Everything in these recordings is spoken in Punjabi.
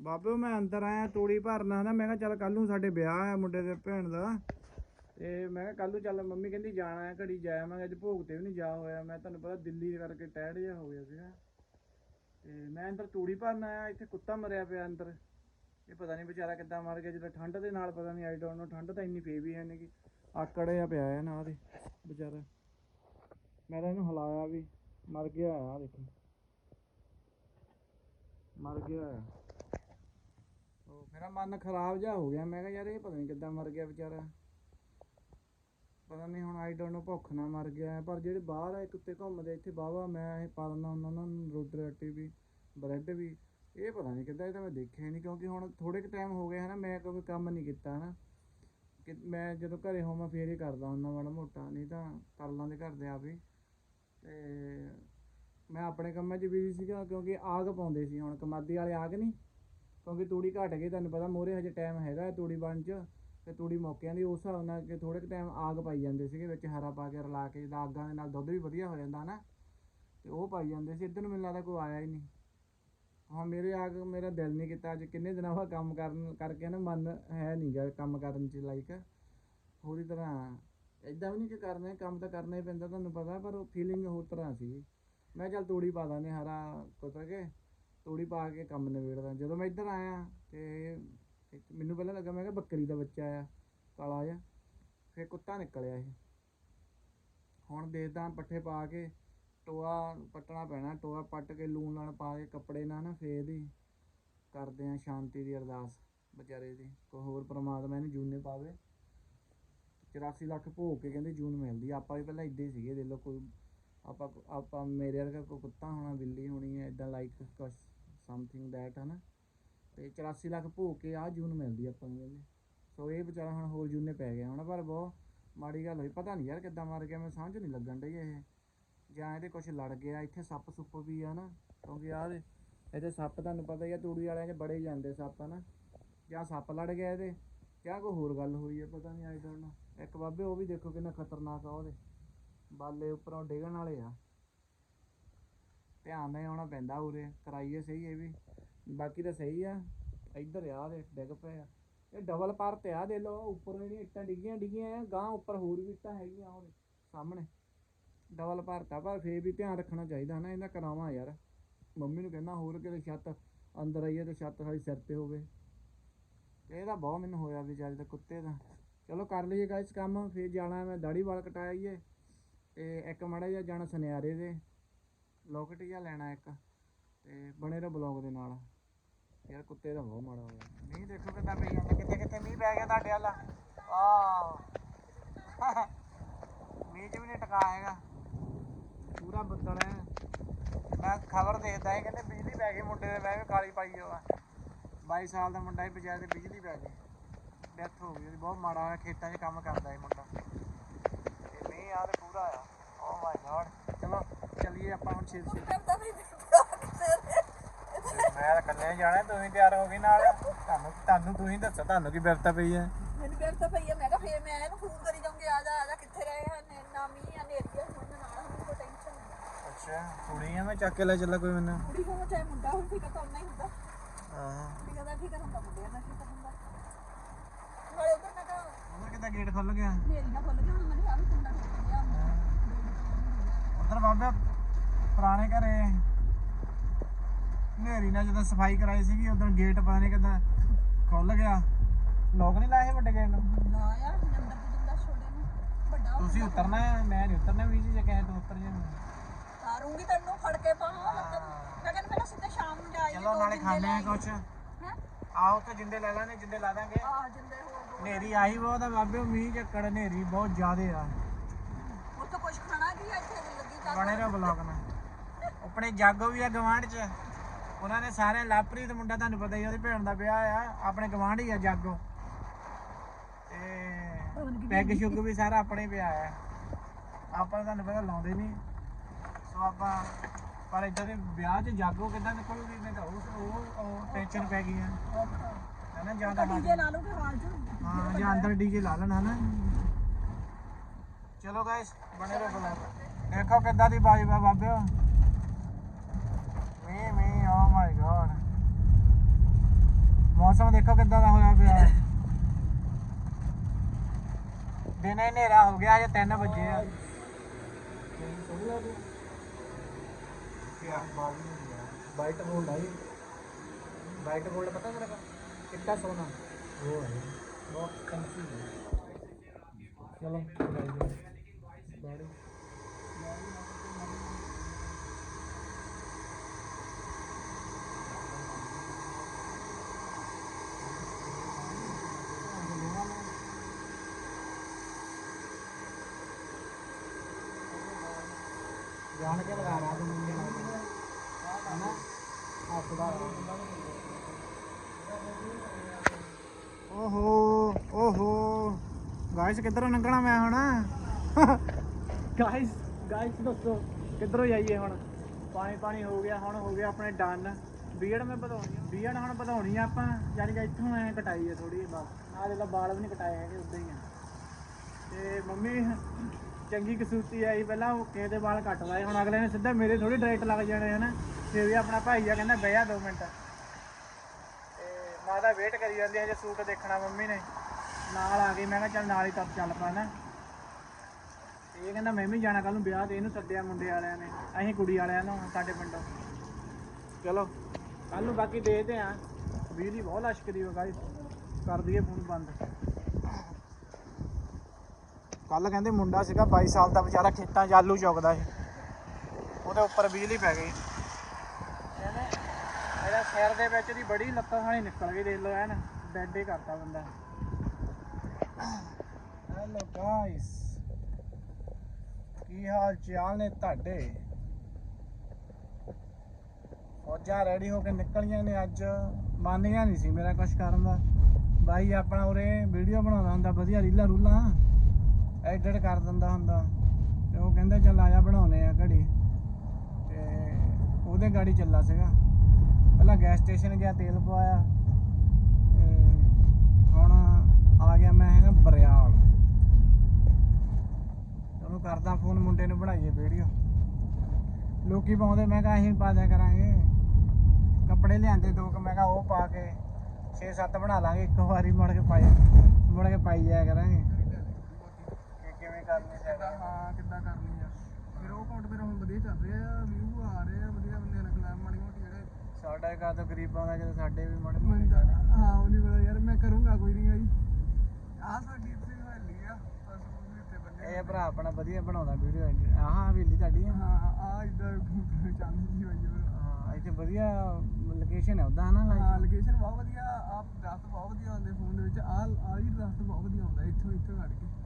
ਬਾਬੇ, ਮੈਂ ਅੰਦਰ ਆਇਆ, ਤੂੜੀ ਭਰਨਾ ਨਾ, ਮੈਂ ਕਿਹਾ ਚੱਲ ਕੱਲ ਨੂੰ ਸਾਡੇ ਵਿਆਹ ਆ ਮੁੰਡੇ ਦੇ ਭੈਣ ਦਾ। ਤੇ ਮੈਂ ਕਿਹਾ ਕੱਲ ਨੂੰ ਚੱਲ ਮੰਮੀ ਕਹਿੰਦੀ ਜਾਣਾ ਹੈ, ਘੜੀ ਜਾਇਆ ਮੈਂ ਕਿਹਾ ਅੱਜ ਭੋਗ ਤੇ ਵੀ ਨਹੀਂ ਜਾ ਹੋਇਆ। ਮੈਂ ਤੁਹਾਨੂੰ ਪਤਾ ਦਿੱਲੀ ਕਰਕੇ ਟੈੜ ਜਿਹਾ ਹੋ ਗਿਆ ਸੀਗਾ। ਤੇ ਮੈਂ ਅੰਦਰ ਤੂੜੀ ਭਰਨ ਆਇਆ, ਇੱਥੇ ਕੁੱਤਾ ਮਰਿਆ ਪਿਆ ਅੰਦਰ। ਇਹ ਪਤਾ ਨਹੀਂ ਵਿਚਾਰਾ ਕਿੱਦਾਂ ਮਰ ਗਿਆ, ਜਦੋਂ ਠੰਡ ਦੇ ਨਾਲ ਪਤਾ ਨਹੀਂ ਆਈ ਡੋਂਟ ਨੋ ਠੰਡ ਤਾਂ ਇੰਨੀ ਪਈ ਵੀ ਹੈ ਨਹੀਂ ਕਿ ਆਕੜ ਜਿਹਾ ਪਿਆ ਹੈ ਨਾ ਉਹਦੇ, ਵਿਚਾਰਾ। ਮੈਂ ਤਾਂ ਇਹਨੂੰ ਹਿਲਾਇਆ ਵੀ, ਮਰ ਗਿਆ ਆ, ਦੇਖੋ। ਮਰ ਗਿਆ ਆ। ਮੇਰਾ ਮਨ ਖਰਾਬ ਜਿਹਾ ਹੋ ਗਿਆ। ਮੈਂ ਕਿਹਾ ਯਾਰ ਇਹ ਪਤਾ ਨਹੀਂ ਕਿੱਦਾਂ ਮਰ ਗਿਆ ਵਿਚਾਰਾ। ਪਤਾ ਨਹੀਂ ਹੁਣ ਆਈ ਡੋਨਟ ਨੋ ਭੁੱਖ ਨਾਲ ਮਰ ਗਿਆ ਪਰ ਜਿਹੜੇ ਬਾਹਰ ਆ ਕੁੱਤੇ ਘੁੰਮਦੇ, ਇੱਥੇ ਬਾਵਾ ਮੈਂ ਇਹ ਪਾਲਣਾ ਹੁੰਦਾ ਉਹਨਾਂ ਨੂੰ ਰੋਟੀ ਰਾਟੀ ਵੀ ਬ੍ਰੈਡ ਵੀ, ਇਹ ਪਤਾ ਨਹੀਂ ਕਿੱਦਾਂ, ਇਹ ਤਾਂ ਮੈਂ ਦੇਖਿਆ ਹੀ ਨਹੀਂ ਕਿਉਂਕਿ ਹੁਣ ਥੋੜੇ ਕੁ ਟਾਈਮ ਹੋ ਗਏ ਹਨਾ, ਮੈਂ ਕੋਈ ਕੰਮ ਨਹੀਂ ਕੀਤਾ ਹਨਾ। ਕਿ ਮੈਂ ਜਦੋਂ ਘਰੇ ਹੋਵਾਂ, ਫੇਰ ਹੀ ਕਰਦਾ ਹੁੰਦਾ ਮਾੜਾ ਮੋਟਾ। ਨਹੀਂ ਤਾਂ ਕਰ ਲਾਂਦੇ ਘਰ ਦੇ ਆਪ ਹੀ। ਤੇ ਮੈਂ ਆਪਣੇ ਕੰਮਾਂ 'ਚ ਬਿਜ਼ੀ ਸੀਗਾ, ਕਿਉਂਕਿ ਆਗ ਪਾਉਂਦੇ ਸੀ। ਹੁਣ ਕਮਾਦੀ ਵਾਲੇ ਆਗ ਨਹੀਂ ਕਿਉਂਕਿ ਤੂੜੀ ਘਟ ਗਈ, ਤੁਹਾਨੂੰ ਪਤਾ ਮੋਰੇ ਹਜੇ ਟਾਈਮ ਹੈਗਾ ਤੂੜੀ ਬਣ 'ਚ, ਤੇ ਤੂੜੀ ਮੌਕਿਆਂ ਦੀ ਉਸ ਹਿਸਾਬ ਨਾਲ ਕਿ ਥੋੜੇ ਕੁ ਟਾਈਮ ਆਗ ਪਾਈ ਜਾਂਦੇ ਸੀਗੇ, ਵਿੱਚ ਹਰਾ ਪਾ ਕੇ, ਰਲਾ ਕੇ, ਜਿੱਦਾਂ ਆਗਾਂ ਦੇ ਨਾਲ ਦੁੱਧ ਵੀ ਵਧੀਆ ਹੋ ਜਾਂਦਾ ਨਾ ਤੇ ਉਹ ਪਾਈ ਜਾਂਦੇ ਸੀ, ਇੱਧਰ ਨੂੰ ਮੈਨੂੰ ਲੱਗਦਾ ਕੋਈ ਆਇਆ ਹੀ ਨਹੀਂ। ਹਾਂ ਮੇਰੇ ਆਗ, ਮੇਰਾ ਦਿਲ ਨਹੀਂ ਕੀਤਾ ਅੱਜ ਕਿੰਨੇ ਦਿਨਾਂ ਬਾਅਦ ਕੰਮ ਕਰਨ ਕਰਕੇ ਨਾ ਮਨ ਹੈ ਨਹੀਂ ਗਾ ਕੰਮ ਕਰਨ 'ਚ ਲਾਈਕ ਪੂਰੀ ਤਰ੍ਹਾਂ ਇਦਾਂ ਵੀ ਨਹੀਂ ਕਿ ਕਰਨਾ, ਕੰਮ ਤਾਂ ਕਰਨਾ ਹੀ ਪੈਂਦਾ ਤੁਹਾਨੂੰ ਪਤਾ, ਪਰ ਉਹ ਫੀਲਿੰਗ ਹੋਰ ਤਰ੍ਹਾਂ ਸੀ। ਮੈਂ ਚੱਲ ਤੂੜੀ ਪਾ ਦਾਂਗੇ ਹਰਾ ਕੁਤਰ ਕੇ। ਤੂੜੀ ਪਾ ਕੇ ਕੰਮ ਨਿਬੇੜਦਾ। ਜਦੋਂ ਮੈਂ ਇੱਧਰ ਆਇਆ ਤੇ ਇੱਕ ਮੈਨੂੰ ਪਹਿਲਾਂ ਲੱਗਾ, ਮੈਂ ਕਿਹਾ ਬੱਕਰੀ ਦਾ ਬੱਚਾ ਆ, ਕਾਲਾ ਜਿਹਾ। ਫਿਰ ਕੁੱਤਾ ਨਿਕਲਿਆ ਇਹ। ਹੁਣ ਦੇਖਦਾ ਪੱਠੇ ਪਾ ਕੇ, ਟੋਆ ਪੱਟਣਾ ਪੈਣਾ, ਟੋਆ ਪੱਟ ਕੇ ਲੂਣ ਨਾਲ ਪਾ ਕੇ ਕੱਪੜੇ ਨਾਲ ਨਾ ਫੇਰ ਦੀ ਕਰਦੇ ਆ ਸ਼ਾਂਤੀ ਦੀ ਅਰਦਾਸ ਵਿਚਾਰੇ ਦੀ। ਕੋਈ ਹੋਰ ਪ੍ਰਮਾਤਮਾ ਇਹਨੂੰ ਜੂਨੇ ਪਾਵੇ। 84 ਲੱਖ ਭੋਗ ਕੇ ਕਹਿੰਦੇ ਜੂਨ ਮਿਲਦੀ ਆ। ਆਪਾਂ ਵੀ ਪਹਿਲਾਂ ਇੱਦਾਂ ਹੀ ਸੀਗੇ, ਦੇਖ ਲਓ ਕੋਈ, ਆਪਾਂ ਆਪਾਂ ਮੇਰੇ ਵਰਗਾ ਕੋਈ ਕੁੱਤਾ ਹੋਣਾ, ਬਿੱਲੀ ਹੋਣੀ ਹੈ ਇਦਾਂ ਲਾਈਕ ਕੁਛ। ਸਮਥਿੰਗ ਦੈਟ ਹਨਾ? ਤੇ 84 ਲੱਖ ਭੋਗ ਕੇ ਆ ਜੂਨ ਮਿਲਦੀ ਆਪਾਂ ਨੂੰ ਕਹਿੰਦੇ ਸੋ ਇਹ ਵਿਚਾਰਾ ਹੁਣ ਹੋਰ ਜੂਨੇ ਪੈ ਗਿਆ ਹੁਣ, ਪਰ ਬਹੁਤ ਮਾੜੀ ਗੱਲ ਹੋਈ। ਪਤਾ ਨਹੀਂ ਯਾਰ ਕਿੱਦਾਂ ਮਰ ਗਿਆ, ਮੈਨੂੰ ਸਮਝ ਨਹੀਂ ਲੱਗਣ ਡਈ ਇਹ। ਜਾਂ ਇਹਦੇ ਕੁਝ ਲੜ ਗਿਆ, ਇੱਥੇ ਸੱਪ ਸੁੱਪ ਵੀ ਆ ਨਾ। ਕਿਉਂਕਿ ਆਹ ਦੇ ਇਹਦੇ ਸੱਪ ਤੁਹਾਨੂੰ ਪਤਾ ਹੀ ਆ, ਤੂੜੀ ਵਾਲਿਆਂ 'ਚ ਬੜੇ ਜਾਂਦੇ ਸੱਪ, ਹਨਾ? ਜਾਂ ਸੱਪ ਲੜ ਗਿਆ ਇਹਦੇ, ਜਾਂ ਕੋਈ ਹੋਰ ਗੱਲ ਹੋਈ ਹੈ ਪਤਾ ਨਹੀਂ ਆਈ ਡੋਂਟ ਨੋ ਇੱਕ ਬਾਬੇ ਉਹ ਵੀ ਦੇਖੋ ਕਿੰਨਾ ਖਤਰਨਾਕ ਆ ਉਹਦੇ। ਬਾਲੇ ਉੱਪਰੋਂ ਡਿੱਗਣ ਵਾਲੇ ਆ। ਧਿਆਨ ਨਾਲ ਆਉਣਾ ਪੈਂਦਾ ਉਰੇ, ਕਰਾਈਏ ਸਹੀ ਇਹ ਵੀ। ਬਾਕੀ ਤਾਂ ਸਹੀ ਆ, ਇੱਧਰ ਆ ਦੇ ਡਿੱਗ ਪਏ ਆ। ਇਹ ਡਬਲ ਪਰ ਤੇ ਆ ਦੇ ਲੋ ਉੱਪਰੋਂ ਜਿਹੜੀਆਂ ਇੱਟਾਂ ਡਿੱਗੀਆਂ ਡਿੱਗੀਆਂ ਆ ਗਾਂ ਉੱਪਰ ਹੋਰ ਵੀ ਇੱਟਾਂ ਹੈਗੀਆਂ ਉਹਦੇ ਸਾਹਮਣੇ। ਡਬਲ ਭਰਤਾ ਪਰ ਫੇਰ ਵੀ ਧਿਆਨ ਰੱਖਣਾ ਚਾਹੀਦਾ ਨਾ ਇਹਦਾ ਕਰਾਵਾਂ ਯਾਰ। ਮੰਮੀ ਨੂੰ ਕਹਿੰਦਾ ਹੋਰ ਕਿਤੇ ਛੱਤ ਅੰਦਰ ਆਈਏ ਤੇ ਛੱਤ ਸਾਡੀ ਸਿਰ ਤੇ ਹੋਵੇ। ਤੇ ਇਹਦਾ ਬਹੁਤ ਮੈਨੂੰ ਹੋਇਆ ਵਿਚਾਰੇ ਦਾ ਕੁੱਤੇ ਦਾ। ਚਲੋ ਕਰ ਲਈਏ ਗਾਇਸ ਕੰਮ, ਫੇਰ ਜਾਣਾ ਮੈਂ ਦਾੜੀ ਵਾਲ ਕਟਾਈਏ। ਤੇ ਇੱਕ ਮੜਾ ਜਿਹਾ ਜਾਣਾ ਸੁਨਿਆਰੇ ਦੇ। ਲੋਕਟ ਜਿਹਾ ਲੈਣਾ ਇੱਕ ਤੇ ਬਣੇ ਰਹੋ ਬਲੌਗ ਦੇ ਨਾਲ। ਯਾਰ ਕੁੱਤੇ ਦਾ ਬਹੁਤ ਮਾੜਾ ਹੋਇਆ ਮੀਂਹ ਦੇਖੋ ਕਿੱਦਾਂ ਪਈ ਜਾਂਦਾ ਕਿੱਥੇ ਕਿੱਥੇ ਮੀਂਹ ਪੈ ਗਿਆ ਤੁਹਾਡੇ ਵਾਲਾ। ਆਹ। ਮੀਂਹ ਵੀ ਨਹੀਂ ਟਕਾ ਹੈਗਾ। ਪੂਰਾ ਬੱਦਲ ਹੈ। ਮੈਂ ਖਬਰ ਦੇਖਦਾ ਸੀ ਕਹਿੰਦੇ ਬਿਜਲੀ ਪੈ ਗਈ ਮੁੰਡੇ ਦੇ ਬਹਿ ਕੇ ਕਾਲੀ ਪਾਈ ਹੋਆ 22 ਸਾਲ ਦਾ ਮੁੰਡਾ ਹੀ ਬਜਾਏ ਤੇ ਬਿਜਲੀ ਪੈ ਗਈ। ਡੈਥ ਹੋ ਗਈ ਉਹਦੀ ਬਹੁਤ ਮਾੜਾ ਹੋਇਆ ਖੇਤਾਂ 'ਚ ਕੰਮ ਕਰਦਾ ਇਹ ਮੁੰਡਾ। ਤੇ ਮੀਂਹ ਆ ਤੇ ਪੂਰਾ ਆ ਓ ਮਾਈ ਗॉड ਚਲੋ। ਚੱਲੀਏ ਆਪਾਂ ਹੁਣ ਛੇਤੀ ਛੇਤੀ। ਮੈਂ ਤਾਂ ਇਕੱਲੇ ਜਾਣਾ ਤੁਸੀਂ ਤਿਆਰ ਹੋ ਗਈ ਨਾਲ। ਤੁਹਾਨੂੰ ਤੁਹਾਨੂੰ ਤੁਸੀਂ ਦੱਸੋ ਤੁਹਾਨੂੰ ਕੀ ਬਿਰਤਾ ਪਈ ਹੈ? ਮੈਨੂੰ ਫਿਰ ਤਾਂ ਪਈ ਆ ਮੈਂ ਕਿਹਾ ਫੇਰ ਮੈਂ ਇਹਨੂੰ ਫੋਨ ਕਰੀ ਜਾਊਂਗੀ ਆ ਜਾ ਆ ਜਾ ਕਿੱਥੇ ਰਹੇ ਆ? ਨੇ ਨਾ ਮੀਂਹ ਆ ਨੇਰੀਆ ਹੁਣ ਨਾਲ ਹੁਣ ਕੋਈ ਟੈਨਸ਼ਨ ਨਹੀਂ। ਅੱਛਾ ਕੁੜੀ ਆ ਮੈਂ ਚੱਕ ਕੇ ਲੈ ਚੱਲਾ ਕੋਈ ਮੈਨੂੰ। ਕੁੜੀ ਹੋਣਾ ਚਾਹੇ ਮੁੰਡਾ ਹੁਣ ਠੀਕ ਤਾਂ ਉਨਾ ਹੀ ਹੁੰਦਾ। ਹਾਂ। ਠੀਕ ਦਾ ਠੀਕ ਹੁੰਦਾ ਮੁੰਡੇ ਦਾ ਠੀਕ ਹੁੰਦਾ। ਨਾਲੇ ਉਧਰ ਮੈਂ ਤਾਂ ਉਧਰ ਕਿੱਦਾਂ ਗੇਟ ਖੁੱਲ ਗਿਆ? ਨੇਰੀ ਨਾ ਖੁੱਲ ਗਿਆ ਹੁਣ ਮੈਨੂੰ ਆ ਵੀ ਕੁੰਡਾ ਟੁੱਟ ਗਿਆ ਉਧਰ ਬਾਬੇ ਪੁਰਾਣੇ ਘਰੇ। ਨੇਰੀ ਨਾਲ ਜਦੋਂ ਸਫ਼ਾਈ ਕਰਾਈ ਸੀਗੀ ਉਦੋਂ ਗੇਟ ਪਤਾ ਨਹੀਂ ਕਿੱਦਾਂ ਖੁੱਲ ਗਿਆ। ਲੋਕ ਨਹੀਂ ਲਾਏ ਵੱਡੇ ਗੇਟ ਨੂੰ? ਨਾ ਯਾਰ ਨੰਬਰ ਤੇ ਦਿੰਦਾ ਛੋੜੇ ਨੂੰ। ਵੱਡਾ ਹੋ ਤੁਸੀਂ ਉਤਰਨਾ ਹੈ? ਮੈਂ ਨਹੀਂ ਉਤਰਨਾ ਵੀ ਜੀ ਜੇ ਕਹੇ ਤੂੰ ਉਤਰ ਜਾ ਤਾਰੂੰਗੀ ਤੈਨੂੰ ਫੜ ਕੇ ਪਾਵਾਂ। ਮੈਂ ਕਹਿੰਦਾ ਪਹਿਲਾਂ ਸਿੱਧਾ ਸ਼ਾਮ ਨੂੰ ਜਾਈਏ ਚਲੋ ਨਾਲੇ ਖਾਣੇ ਆ ਕੁਛ। ਆਓ ਤੇ ਜਿੰਦੇ ਲੈ ਲਾਂਗੇ ਜਿੰਦੇ ਲਾ ਦਾਂਗੇ। ਆ ਜਿੰਦੇ ਹੋਰ ਨੇਰੀ ਆਈ ਬਹੁਤ ਆ ਬਾਬੇ ਮੀਂਹ ਚੱਕੜ ਨੇਰੀ ਬਹੁਤ ਜ਼ਿਆਦੇ ਆ ਉੱਥੇ ਕੁਝ ਖਾਣਾ ਕੀ ਆ ਇੱਥੇ ਲੱਗੀ ਜਾ ਬਣੇ ਰਹੋ ਬਲੌਗ ਨਾਲ। ਆਪਣੇ ਜਾਗੋ ਵੀ ਆ ਗਵਾਂਢ ਚ। ਉਹਨਾਂ ਨੇ ਸਾਰੇ ਲਾਪਰੀਤ ਮੁੰਡਾ ਤੁਹਾਨੂੰ ਪਤਾ ਹੀ ਉਹਦੀ ਭੈਣ ਦਾ ਵਿਆਹ ਆ। ਆਪਣੇ ਗਵਾਂਢ ਹੀ ਆ ਜਾਗੋ। ਤੇ ਪੈਗ ਸ਼ੁੱਗ ਵੀ ਸਾਰਾ ਆਪਣੇ ਪਿਆ ਆ। ਆਪਾਂ ਤੁਹਾਨੂੰ ਪਤਾ ਲਾਉਂਦੇ ਨਹੀਂ ਸੋ ਆਪਾਂ ਪਰ ਇਦਾਂ ਦੇ ਵਿਆਹ 'ਚ ਜਾਗੋ ਕਿੱਦਾਂ ਨਿਕਲੂਗੀ ਮੈਂ ਤਾਂ ਉਹ ਉਹ ਟੈਨਸ਼ਨ ਪੈ ਗਈ ਆ। ਹਨਾ ਜਾਂ ਤਾਂ ਡੀਜੇ ਲਾ ਲੂਗੇ ਆਵਾਜ਼ ਹਾਂ ਜਾਂ ਅੰਦਰ ਡੀਜੇ ਲਾ ਲੈਣਾ ਹਨਾ ਚਲੋ ਗਾਇਸ ਬਣੇ ਰਹੋ ਬਲੌਗ ਦੇਖੋ ਕਿੱਦਾਂ ਦੀ ਬਾਈ ਬਾ ਬਾਬਿਓ ਮੀ ਮੀ ਓ ਮਾਈ ਗॉड ਮੌਸਮ ਦੇਖੋ ਕਿੱਦਾਂ ਦਾ ਹੋਇਆ ਪਿਆ। ਦਿਨੇ ਹਨੇਰਾ ਹੋ ਗਿਆ ਅਜੇ 3 ਵਜੇ ਆ। ਵਾਈਟ ਗੋਲਡ ਆਈ ਵਾਈਟ ਗੋਲਡ ਪਤਾ ਤੇਰੇ ਕੋ ਕਿੰਨਾ ਸੋਨਾ। ਉਹ ਹੈ ਬਹੁਤ ਕੰਫੀ ਚਲੋ ਬਾੜੀ ਜਾਣ ਕੇ ਲਗਾ ਰਹਾ ਤੂੰ ਮੁੰਡੇ ਨਾਲ ਹਨਾ ਹੱਥ ਦਾ ਓਹੋ ਓਹੋ। ਗਾਇਸ ਕਿੱਧਰੋਂ ਲੰਘਣਾ ਮੈਂ ਹੁਣ? ਗਾਇਸ ਗਾਇਸ ਦੱਸੋ, ਕਿੱਧਰੋਂ ਜਾਈਏ ਹੁਣ? ਪਾਣੀ ਪਾਣੀ ਹੋ ਗਿਆ, ਹੁਣ ਹੋ ਗਿਆ ਆਪਣੇ ਡਨ ਬੀਅੜ ਮੈਂ ਵਧਾਉਣੀ ਆ। ਬੀਅੜ ਹੁਣ ਵਧਾਉਣੀ ਆ ਆਪਾਂ। ਯਾਨੀ ਕਿ ਇੱਥੋਂ ਐ ਕਟਾਈ ਹੈ ਥੋੜੀ ਬਸ। ਆਹ ਜਿਹੜਾ ਵਾਲ ਵੀ ਨਹੀਂ ਕਟਾਏ ਹੈਗੇ, ਉਦਾਂ ਹੀ ਆ। ਤੇ ਮੰਮੀ ਚੰਗੀ ਕਸੂਤੀ ਆਈ ਪਹਿਲਾਂ ਉਹ ਕਿਸੇ ਦੇ ਵਾਲ ਕੱਟ ਲਾਏ, ਹੁਣ ਅਗਲੇ ਨੇ ਸਿੱਧਾ ਮੇਰੇ ਥੋੜੀ ਡਾਇਰੈਕਟ ਲੱਗ ਜਾਣੇ ਹਨਾ, ਫਿਰ ਵੀ ਆਪਣਾ ਭਾਈ ਆ ਕਹਿੰਦਾ ਬਹਿ ਜਾ 2 ਮਿੰਟ। ਤੇ ਮਾਤਾ ਵੇਟ ਕਰੀ ਜਾਂਦੀ ਹੈ ਜੇ ਸੂਟ ਦੇਖਣਾ ਮੰਮੀ ਨੇ। ਨਾਲ ਆ ਗਈ, ਮੈਂ ਕਿਹਾ ਚੱਲ ਨਾਲ ਹੀ ਤੱਕ ਚੱਲ ਪਾਣਾ ਇਹ ਕਹਿੰਦਾ ਮੈਂ ਵੀ ਜਾਣਾ ਕੱਲ ਨੂੰ ਵਿਆਹ ਤੇ ਇਹਨੂੰ ਸੱਦਿਆ ਮੁੰਡੇ ਵਾਲਿਆਂ ਨੇ, ਅਸੀਂ ਕੁੜੀ ਵਾਲਿਆਂ ਨੂੰ, ਸਾਡੇ ਪਿੰਡੋਂ। ਚਲੋ ਕੱਲ ਨੂੰ ਬਾਕੀ ਦੇਖਦੇ ਆ। ਦੀ ਬਹੁਤ ਲਸ਼ਕਰੀ ਹੋ ਗਾਈ, ਕਰ ਦਈਏ ਫੋਨ ਬੰਦ। ਕੱਲ ਕਹਿੰਦੇ ਮੁੰਡਾ ਸੀਗਾ 22 ਸਾਲ ਦਾ ਵਿਚਾਰਾ ਖੇਤਾਂ 'ਚ ਆਲੂ ਚੁਗਦਾ ਸੀ। ਉਹਦੇ ਉੱਪਰ ਬਿਜਲੀ ਪੈ ਗਈ। ਕਹਿੰਦੇ ਇਹਦਾ ਸਿਰ ਦੇ ਵਿੱਚ ਦੀ ਬੜੀ ਲੱਤਾਂ ਸਾਣੀ ਨਿਕਲ ਗਈ ਦੇਖ ਲਓ ਐਨ ਡੈਡ ਹੀ ਕਰਤਾ ਬੰਦਾ। ਹੈਲੋ ਗਾਇਸ ਕੀ ਹਾਲ ਚਾਲ ਨੇ ਤੁਹਾਡੇ? ਫੌਜਾਂ ਰੈਡੀ ਹੋ ਕੇ ਨਿਕਲੀਆਂ ਨੇ ਅੱਜ। ਮੰਨਿਆ ਨਹੀਂ ਸੀ ਮੇਰਾ ਕੁਝ ਕਰਨ ਦਾ। ਬਾਈ ਆਪਣਾ ਉਰੇ ਵੀਡੀਓ ਬਣਾਉਂਦਾ ਹੁੰਦਾ, ਵਧੀਆ ਰੀਲਾਂ ਰੂਲਾਂ। ਐਡਿਟ ਕਰ ਦਿੰਦਾ ਹੁੰਦਾ। ਤੇ ਉਹ ਕਹਿੰਦਾ, ਚੱਲ ਆਜਾ ਬਣਾਉਨੇ ਆ ਘੜੀ। ਤੇ ਉਹਦੇ ਗਾੜੀ ਚੱਲਾ ਸੀਗਾ। ਪਹਿਲਾਂ ਗੈਸ ਸਟੇਸ਼ਨ ਗਿਆ, ਤੇਲ ਪਵਾਇਆ। ਤੇ ਹੁਣ ਆ ਗਿਆ ਮੈਂ ਹੈਗਾ ਬਰਿਆਲ। ਉਹਨੂੰ ਕਰਦਾ ਫੋਨ, ਮੁੰਡੇ ਨੂੰ ਬਣਾਈਏ ਵੀਡੀਓ ਲੋਕੀ ਪਾਉਂਦੇ, ਮੈਂ ਕਿਹਾ, ਅਸੀਂ ਪਾ ਦਿਆ ਕਰਾਂਗੇ। ਕੱਪੜੇ ਲਿਆਂਦੇ ਦੋ ਕੁ, ਮੈਂ ਕਿਹਾ, ਉਹ ਪਾ ਕੇ 6-7 ਬਣਾ ਲਾਂਗੇ, ਇੱਕ ਵਾਰੀ ਮੁੜ ਕੇ ਪਾਈ, ਮੁੜ ਕੇ ਪਾਈ ਜਾਇਆ ਕਰਾਂਗੇ। ਕਰਨੀ ਚਾਹੀਦਾ ਹਾਂ ਕਿੱਦਾਂ ਕਰਨੀ ਆ। ਫਿਰ ਉਹ ਅਕਾਊਂਟ ਮੇਰਾ ਹੁਣ ਵਧੀਆ ਚੱਲ ਰਿਹਾ ਆ ਵਿਊ ਆ ਰਹੇ ਆ ਵਧੀਆ ਬੰਦੇ ਨਾਲ ਕਲਾਮ ਮਾੜੀ ਮੋਟੀ ਜਿਹੜੇ ਸਾਡਾ ਕਾ ਤੋਂ ਗਰੀਬਾਂ ਦਾ ਜਦੋਂ ਸਾਡੇ ਵੀ ਮਾੜੇ ਮੈਨੂੰ ਮੋਟੇ ਤਾਂ- ਹਾਂ ਉਹ ਨਹੀਂ ਪਤਾ ਯਾਰ ਮੈਂ ਕਰੂੰਗਾ ਕੋਈ ਨਹੀਂ ਆਈ ਆ ਸਾਡੀ ਇੱਥੇ ਹਵੇਲੀ ਆ ਬਸ ਉਹ ਵੀ ਉੱਤੇ ਬੰਨੇ ਇਹ ਭਰਾ ਆਪਣਾ ਵਧੀਆ ਬਣਾਉਂਦਾ ਵੀਡੀਓ ਆਹ ਹਵੇਲੀ ਤੁਹਾਡੀ ਆ। ਹਾਂ ਆ ਇਧਰ ਚਾਂਦੀ ਜੀ ਹੋਈ ਹੈ ਹਾਂ ਇੱਥੇ ਵਧੀਆ ਲੋਕੇਸ਼ਨ ਹੈ ਉਦਾਂ ਹਨਾ ਹਾਂ? ਲੋਕੇਸ਼ਨ ਬਹੁਤ ਵਧੀਆ ਆਪ ਦਸਤ ਬਹੁਤ ਵਧੀਆ ਆਉਂਦੇ ਫੋਨ ਦੇ ਵਿੱਚ। ਆ ਆ ਹੀ ਦਸਤ ਬਹੁਤ ਵਧੀਆ ਆਉਂਦਾ ਇੱਥੋਂ ਇੱਥੋਂ ਕੇ। ਹਮ,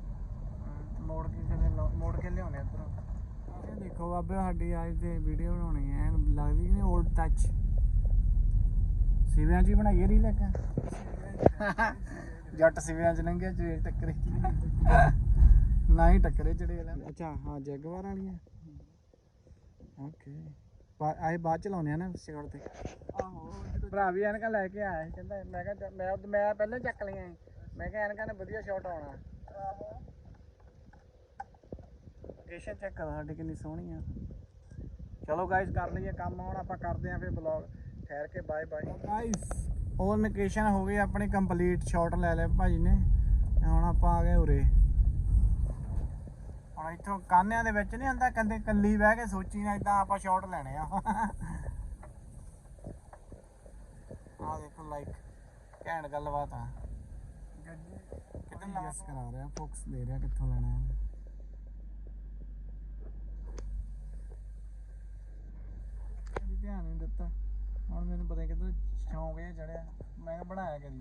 ਮੋੜ ਕੇ ਕਿਵੇਂ ਲਓ- ਮੋੜ ਕੇ ਲਿਆਉਣੇ ਇੱਧਰੋਂ। ਇਹ ਦੇਖੋ ਬਾਬੇ ਸਾਡੀ ਅੱਜ ਦੇ ਵੀਡੀਓ ਬਣਾਉਣੀ ਹੈ। ਐਨ ਲੱਗਦੀ ਕਿ ਨਹੀਂ 올ਡ ਟੱਚ ਸਿਵਿਆਂ 'ਚ ਹੀ ਬਣਾਈਏ ਰੀਲ ਇੱਕ? ਜੱਟ ਸਿਵਿਆਂ 'ਚ ਲੰਘਿਆ ਚੜੇ ਟੱਕਰੇ। ਨਾ ਹੀ ਟੱਕਰੇ ਚੜੇ ਅੱਛਾ ਹਾਂ ਜੈਗਵਾਰ ਵਾਲੀਆਂ। ਓਕੇ। ਆਏ ਬਾਅਦ ਚ ਲਾਉਣੇ ਆ ਨਾ ਸਿਗੜ ਤੇ। ਆਹੋ ਭਰਾ ਵੀ ਐਨਕਾਂ ਲੈ ਕੇ ਆਇਆ ਸੀ ਕਹਿੰਦਾ ਮੈਂ ਕਿਹਾ ਮੈਂ ਪਹਿਲਾਂ ਚੱਕ ਲਈਆਂ ਸੀ। ਮੈਂ ਕਿਹਾ ਐਨਕਾਂ ਨੇ ਵਧੀਆ ਸ਼ਾਟ ਆਉਣਾ। ਲੋਕੇਸ਼ਨ ਚੈੱਕ ਕਰੋ ਸਾਡੀ ਕਿੰਨੀ ਸੋਹਣੀ ਆ। ਚਲੋ ਗਾਇਸ ਕਰ ਲਈਏ ਕੰਮ ਹੁਣ ਆਪਾਂ ਕਰਦੇ ਆਂ ਫਿਰ ਬਲੌਗ ਠਹਿਰ ਕੇ ਬਾਏ ਬਾਏ ਗਾਇਸ ਉਹ ਲੋਕੇਸ਼ਨ ਹੋ ਗਈ ਆਪਣੀ ਕੰਪਲੀਟ ਸ਼ਾਟ ਲੈ ਲਿਆ ਭਾਜੀ ਨੇ। ਹੁਣ ਆਪਾਂ ਆ ਗਏ ਉਰੇ। ਹੁਣ ਇੱਥੋਂ ਕਾਨਿਆਂ ਦੇ ਵਿੱਚ ਨਹੀਂ ਆਂਦਾ ਕੰਦੇ ਕੱਲੀ ਬਹਿ ਕੇ ਸੋਚੀ ਨਾ ਇਦਾਂ ਆਪਾਂ ਸ਼ਾਟ ਲੈਣੇ ਆ। ਆ ਦੇਖੋ ਲਾਈਕ ਘੈਂਟ ਗੱਲਬਾਤ ਆ। ਗੱਡੀ ਕਿੱਦਾਂ ਯੈਸ ਕਰਾ ਰਿਹਾ ਫੋਕਸ ਦੇ ਰਿਹਾ ਕਿੱਥੋਂ ਲੈਣਾ ਹੈ ਕਦੀ ਧਿਆਨ ਨਹੀਂ ਦਿੱਤਾ। ਹੁਣ ਮੈਨੂੰ ਪਤਾ ਕਿੱਧਰ ਸ਼ੌਂਕ ਜਿਹਾ ਚੜਿਆ। ਮੈਂ ਕਿਹਾ ਬਣਾਇਆ ਕਰੀ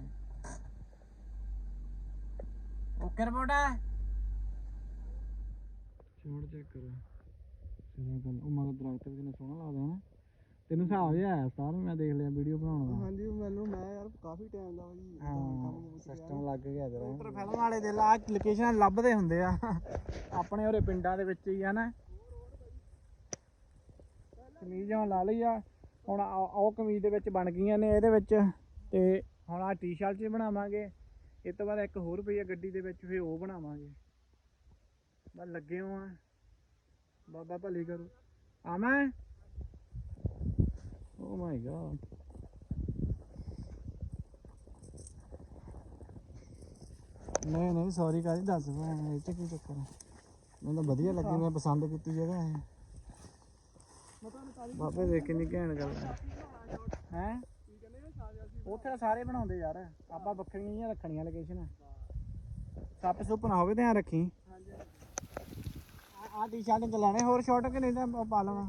ਓਕੇ ਰਿਪੋਰਟ। ਹੈ ਛੋੜ ਚੈੱਕ ਕਰੋ। ਸਿਰਾ ਗੱਲ ਉਹ ਮਗਰ ਦਰਖਤ ਵੀ ਕਿੰਨਾ ਸੋਹਣਾ ਲੱਗਦਾ ਹੈ ਤੈਨੂੰ ਹਿਸਾਬ ਜਿਹਾ ਆਇਆ ਸਤਾਰ ਮੈਂ ਦੇਖ ਲਿਆ ਵੀਡੀਓ ਬਣਾਉਣ ਦਾ। ਹਾਂਜੀ ਮੈਨੂੰ ਮੈਂ ਯਾਰ ਕਾਫੀ ਟਾਈਮ ਦਾ ਜੀ ਹਾਂ ਸਿਸਟਮ ਲੱਗ ਗਿਆ ਤੇਰਾ ਕੰਪਿਊਟਰ ਫਿਲਮ ਵਾਲੇ ਦੇ ਲਾ ਲੋਕੇਸ਼ਨ ਲੱਭਦੇ ਹੁੰਦੇ ਆ। ਆਪਣੇ ਉਰੇ ਪਿੰਡਾਂ ਦੇ ਵਿੱਚ ਹੀ ਆ ਨਾ। ਕਮੀਜ਼ ਲਾ ਲਈ ਆ। ਹੁਣ ਆ- ਉਹ ਕਮੀਜ਼ ਦੇ ਵਿੱਚ ਬਣ ਗਈਆਂ ਨੇ ਇਹਦੇ ਵਿੱਚ ਤੇ ਹੁਣ ਆ ਟੀ-ਸ਼ਰਟ 'ਚ ਬਣਾਵਾਂਗੇ। ਇਹ ਤੋਂ ਬਾਅਦ ਇੱਕ ਹੋਰ ਪਈ ਆ ਗੱਡੀ ਦੇ ਵਿੱਚ ਫੇਰ ਉਹ ਬਣਾਵਾਂਗੇ। ਬਸ ਲੱਗੇ ਹੋ ਆ। ਬਾਬਾ ਭਲੀ ਕਰੂ। ਆਵਾਂ? ਓ ਮਾਈ ਗॉड ਨਹੀਂ ਨਹੀਂ ਸੌਰੀ ਕਾਹਦੀ ਦੱਸ ਮੈਂ ਇਹ ਚ ਕੀ ਚੱਕਰ ਹੈ ਮੈਨੂੰ ਤਾਂ ਵਧੀਆ ਲੱਗੀ ਮੈਂ ਪਸੰਦ ਕੀਤੀ ਜਗ੍ਹਾ ਇਹ। ਬਾਬੇ ਦੇਖ ਕਿੰਨੀ ਘੈਂਟ ਗੱਲ ਹੈ। ਹੈ? ਉੱਥੇ ਸਾਰੇ ਬਣਾਉਂਦੇ ਯਾਰ। ਆਪਾਂ ਵੱਖਰੀਆਂ ਹੀ ਰੱਖਣੀਆਂ ਲੋਕੇਸ਼ਨ ਸੱਪ ਸੁੱਪ ਨਾ ਹੋਵੇ ਧਿਆਨ ਰੱਖੀ। ਆ ਟੀ-ਸ਼ਰਟ ਚ ਹੋਰ ਸ਼ਾਰਟ ਕਿ ਨਹੀਂ ਤਾਂ ਪਾ ਲਵਾਂ।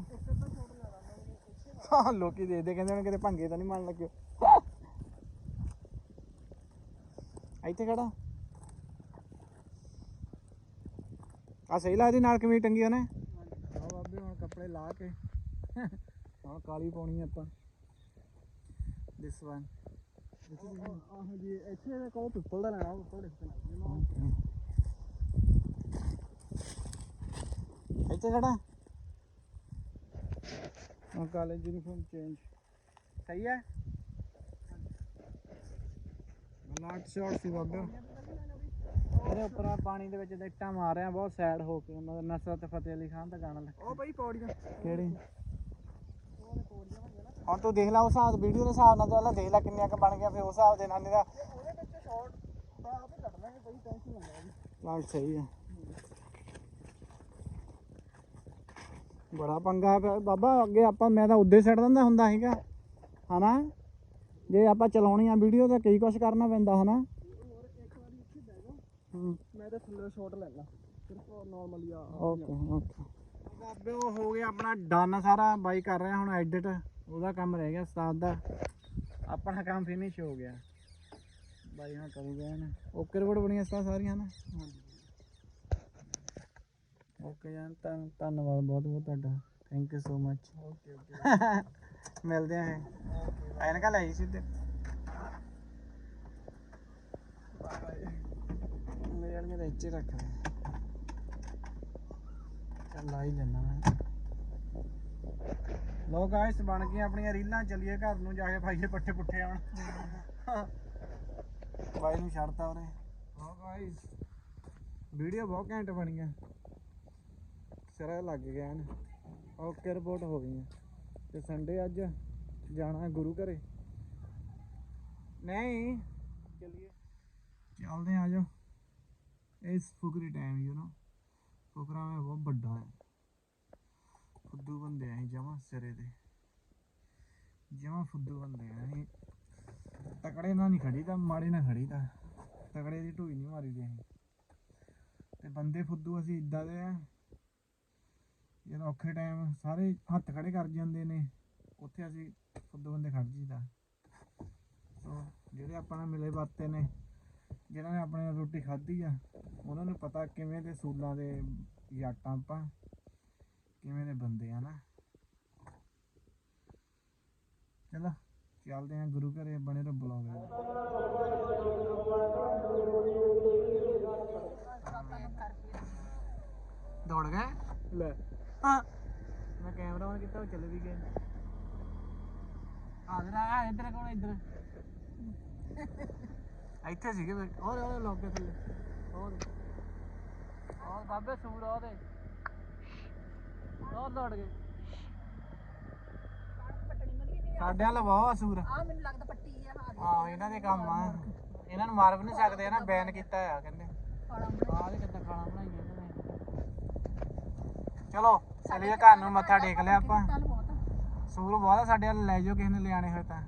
ਹਾਂ ਲੋਕੀ ਦੇਖਦੇ ਕਹਿੰਦੇ ਹੁਣ ਕਿਤੇ ਭੰਗੇ ਤਾਂ ਨਹੀਂ ਮੰਨ ਲੱਗਿਓ ਇੱਥੇ ਖੜਾ। ਆ ਸਹੀ ਲੱਗਦੀ ਨਾਲ ਕਮੀਜ਼ ਟੰਗੀ ਉਹਨੇ। ਆ ਬਾਬੇ ਹੁਣ ਕੱਪੜੇ ਲਾ ਕੇ। ਹੁਣ ਕਾਲੀ ਪਾਉਣੀ ਆ ਆਪਾਂ। ਦਿਸ ਵਨ ਆਹ ਜੀ ਇੱਥੇ ਕੋਲ ਪਿੱਪਲ ਦਾ ਲੈਣਾ ਪਿੱਪਲ ਦੇ ਇੱਥੇ ਖੜਾ। ਹੁਣ ਕਾਲਜ ਯੂਨੀਫਾਰਮ ਚੇਂਜ ਸਹੀ ਹੈ? ਲਾਟ ਸ਼ਾਟ ਸੀ ਬਾਬੇ। ਇਹਦੇ ਉੱਪਰ ਮੈਂ ਪਾਣੀ ਦੇ ਵਿੱਚ ਇੱਟਾਂ ਮਾਰ ਰਿਹਾ ਬਹੁਤ ਸੈਡ ਹੋ ਕੇ। ਨਸਰਤ ਫਤਿਹ ਅਲੀ ਖਾਨ ਦਾ ਗਾਣਾ ਲੱਗਾ। ਉਹ ਬਈ ਪੌੜੀਆਂ। ਕਿਹੜੀ? ਹੁਣ ਤੂੰ ਦੇਖ ਲਾ ਉਸ ਹਿਸਾਬ ਵੀਡੀਓ ਦੇ ਹਿਸਾਬ ਨਾਲ ਚੱਲ ਦੇਖ ਲੈ ਕਿੰਨੀਆਂ ਕ ਬਣ ਗਿਆ ਫਿਰ ਉਸ ਹਿਸਾਬ ਦੇ ਨਾਲ ਇਹਦਾ ਉਹਦੇ ਵਿੱਚ ਸ਼ਾਰਟ ਦਾ ਆਪੇ ਕੱਢ ਲਾਂਗੇ ਬਈ ਟੈਨਸ਼ਨ ਲੈਂਦਾ ਜੀ ਲਾਈਟ ਸਹੀ ਹੈ ਬੜਾ ਪੰਗਾ ਪਿਆ ਬਾਬਾ ਅੱਗੇ ਆਪਾਂ ਮੈਂ ਤਾਂ ਉੱਦੇ ਛੱਡ ਦਿੰਦਾ ਹੁੰਦਾ ਸੀਗਾ ਹਨਾ? ਜੇ ਆਪਾਂ ਚਲਾਉਣੀ ਆ ਵੀਡੀਓ ਤਾਂ ਕਈ ਕੁਛ ਕਰਨਾ ਪੈਂਦਾ ਹਨਾ? ਹੂੰ। ਮੈਂ ਤਾਂ ਥੱਲੇ ਸ਼ਾਟ ਲੈ ਲਾ। ਸਿਰਫ ਨਾਰਮਲੀ ਆ। Okay okay. ਬਾਬੇ ਉਹ ਹੋ ਗਿਆ ਆਪਣਾ ਡਨ ਸਾਰਾ। ਬਾਈ ਕਰ ਰਿਹਾ ਹੁਣ ਐਡਿਟ ਉਹਦਾ ਕੰਮ ਰਹਿ ਗਿਆ ਉਸਤਾਦ ਦਾ। ਆਪਣਾ ਕੰਮ ਫਿਨਿਸ਼ ਹੋ ਗਿਆ। ਬਾਈ ਹਾਂ ਕਰੂਗਾ ਨਾ ਓਕੇ ਰਿਪੋਰਟ ਬਣੀਆਂ ਉਸਤਾਦ ਸਾਰੀਆਂ ਨਾ? ਓਕੇ ਜਾਨ ਧੰਨ- ਧੰਨਵਾਦ ਬਹੁਤ ਬਹੁਤ ਤੁਹਾਡਾ। Thank you so much okay okay. ਮਿਲਦੇ ਆਂ ਐਨਕਾਂ ਲੈ ਜੀ ਸਿੱਧੇ ਮੇਰੇ ਤਾਂ ਇੱਥੇ ਰੱਖ ਚੱਲ ਲਾ ਹੀ ਲੈਣਾ ਮੈਂ। ਲੋ ਗਾਇਸ ਬਣ ਗਈਆਂ ਆਪਣੀਆਂ ਰੀਲਾਂ, ਚੱਲੀਏ ਘਰ ਨੂੰ, ਜਾ ਕੇ ਭਾਈਏ ਪੱਠੇ ਪੁੱਠੇ ਆਉਣ। ਬਾਈ ਨੂੰ ਛੱਡਤਾ ਉਹਨੇ। ਲੋ ਗਾਇਸ ਵੀਡੀਓ ਬਹੁਤ ਘੈਂਟ ਬਣੀਆਂ। ਸਿਰਾ ਲੱਗ ਗਿਆ ਹਨ ਓਕੇ ਰਿਪੋਰਟ ਹੋ ਗਈਆਂ। ਤੇ ਸੰਡੇ ਅੱਜ ਜਾਣਾ ਗੁਰੂ ਘਰੇ। ਨਹੀਂ, ਚਲਿਏ। ਚੱਲਦੇ ਆ ਜਾਓ। ਇਸ ਫੁਕਰੀ ਟਾਈਮ ਯੂ نو ਫੁਕਰਾ ਮੈਂ ਬਹੁਤ ਵੱਡਾ ਹੈ। ਫੁੱਦੂ ਬੰਦੇ ਆ ਜਮਾ ਸਿਰੇ ਦੇ। ਜਮਾ ਫੁੱਦੂ ਬੰਦੇ ਆ ਅਸੀਂ। ਤਕੜੇ ਨਾਲ ਨਹੀਂ ਖੜੀ ਮਾੜੇ ਨਾਲ ਖੜੀ ਤਾਂ ਤਕੜੇ ਦੀ ਢੂਈ ਨਹੀਂ ਮਾਰੀ ਅਸੀਂ। ਤੇ ਬੰਦੇ ਫੁੱਦੂ ਅਸੀਂ ਇਦਾਂ ਦੇ ਆ, ਜਦੋਂ ਔਖੇ ਟਾਈਮ ਸਾਰੇ ਹੱਥ ਖੜੇ ਕਰ ਜਾਂਦੇ ਨੇ, ਉੱਥੇ ਅਸੀਂ ਫੁੱਦੂ ਬੰਦੇ ਖੜ ਜੀਦਾ ਸੋ, ਜਿਹੜੇ ਆਪਾਂ ਨਾਲ ਮਿਲੇ ਵਰਤੇ ਨੇ, ਜਿਨ੍ਹਾਂ ਨੇ ਆਪਣੇ ਰੋਟੀ ਖਾਧੀ ਆ, ਉਹਨਾਂ ਨੂੰ ਪਤਾ ਕਿਵੇਂ ਦੇ ਸੂਲਾਂ ਦੇ ਜਾਟਾਂ ਆਪਾਂ ਕਿਵੇਂ ਦੇ ਬੰਦੇ ਆ ਨਾ। ਚਲੋ ਚੱਲਦੇ ਆ ਗੁਰੂ ਘਰੇ ਬਣੇ ਰਹੋ ਬਲੌਗ ਦੌੜ ਗਏ? ਲੈ। ਹਾਂ। ਮੈਂ ਕੈਮਰਾ ਔਨ ਕੀਤਾ ਉਹ ਚੱਲ ਵੀ ਗਏ। ਆ ਜਰਾ ਆ ਇੱਧਰ ਕੋਣ ਇੱਧਰ? ਇੱਥੇ ਸੀਗੇ ਹੋਰ ਹੋਰ ਲੋਕੇ ਥੱਲੇ ਹੋਰ। ਹੋਰ ਬਾਬੇ ਸੂਰ ਉਹਦੇ। ਗਏ ਪੱਟਣੀ ਮਰੀ ਸਾਡੇ ਵਾਲਾ ਵਾਹ ਸੂਰ ਆ ਮੈਨੂੰ ਲੱਗਦਾ ਪੱਟੀ ਆ ਹਾਂ ਆਹ ਇਹਨਾਂ ਦੇ ਕੰਮ ਆ। ਇਹਨਾਂ ਨੂੰ ਮਾਰ ਵੀ ਨਹੀਂ ਸਕਦੇ ਨਾ ਬੈਨ ਕੀਤਾ ਆ ਕਹਿੰਦੇ। ਖਾਣਾ ਬਣਾ ਆਹ ਦੇ ਕਿੱਦਾਂ ਖਾਣਾ ਬਣਾਈਆਂ ਇਹਨਾਂ ਨੇ। ਚਲੋ ਚਲੀਏ ਘਰ ਨੂੰ ਮੱਥਾ ਟੇਕ ਲਿਆ ਆਪਾਂ। ਬਹੁਤ ਸੂਰ ਬਹੁਤ ਆ ਸਾਡੇ ਵੱਲ ਲੈ ਜਾਓ ਕਿਸੇ ਨੇ ਲਿਆਣੇ ਹੋਏ ਤਾਂ।